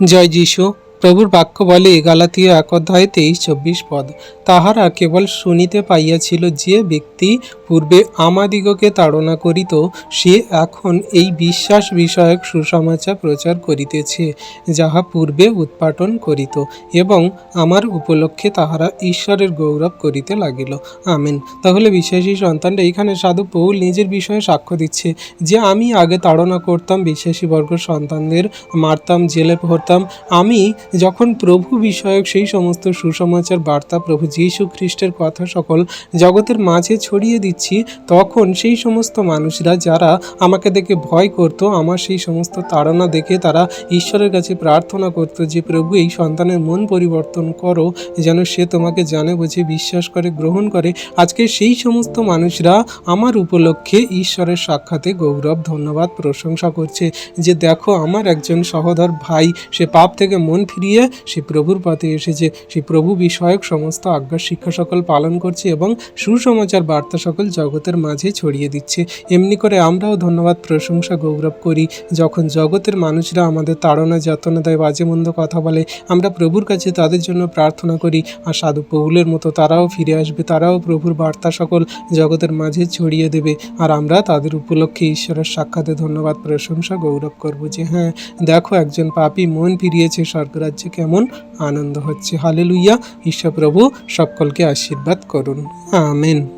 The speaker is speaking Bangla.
জয় যিশু। প্রভুর বাক্য বলে গালাতীয় এক অধ্যায় তেইশ চব্বিশ পদ। তাহারা কেবল শুনিতে পাইয়াছিল যে ব্যক্তি পূর্বে আমাদিগকে তাড়না করিত, সে এখন এই বিশ্বাস বিষয়ক সুসমাচার প্রচার করিতেছে, যাহা পূর্বে উৎপাটন করিত এবং আমার উপলক্ষে তাহারা ঈশ্বরের গৌরব করিতে লাগিল। আমেন। তাহলে বিশ্বাসী সন্তানটা এখানে সাধু পৌল নিজের বিষয়ে সাক্ষ্য দিচ্ছে যে আমি আগে তাড়না করতাম বিশ্বাসী বর্গ সন্তানদের মারতাম, জেলে ভরতাম আমি যখন প্রভু বিষয়ক সেই সমস্ত সুসমাচার বার্তা প্রভু যীশু খ্রিস্টের কথা সকল জগতের মাঝে ছড়িয়ে দিচ্ছি, তখন সেই সমস্ত মানুষরা যারা আমাকে দেখে ভয় করত, আমার সেই সমস্ত তাড়না দেখে তারা ঈশ্বরের কাছে প্রার্থনা করতো যে, প্রভু, এই সন্তানের মন পরিবর্তন করো, যেন সে তোমাকে জানে, বুঝে, বিশ্বাস করে, গ্রহণ করে। আজকে সেই সমস্ত মানুষরা আমার উপলক্ষে ঈশ্বরের সাক্ষাতে গৌরব, ধন্যবাদ, প্রশংসা করছে যে, দেখো, আমার একজন সহোদর ভাই, সে পাপ থেকে মন ফিরিয়ে সে প্রভুর পথে এসেছে। সে প্রভু বিষয়ক সমস্ত আজ্ঞা শিক্ষা সকল পালন করছে এবং সুসমাচার বার্তা সকল জগতের মাঝে ছড়িয়ে দিচ্ছে। এমনি করে আমরাও ধন্যবাদ, প্রশংসা, গৌরব করি। যখন জগতের মানুষরা আমাদের তাড়না, যাতনা দেয়, বাজে মন্দ কথা বলে, আমরা প্রভুর কাছে তাদের জন্য প্রার্থনা করি। আর সাধু পৌলের মতো তারাও ফিরে আসবে, তারাও প্রভুর বার্তা সকল জগতের মাঝে ছড়িয়ে দেবে। আর আমরা তাদের উপলক্ষে ঈশ্বরের সাক্ষাতে ধন্যবাদ, প্রশংসা, গৌরব করব যে হ্যাঁ দেখো একজন পাপী মন ফিরিয়েছে স্বর্গরাজ্যে কেমন আনন্দ হচ্ছে। হালেলুইয়া ঈশ্বর প্রভু সকলকে আশীর্বাদ করুন। আমেন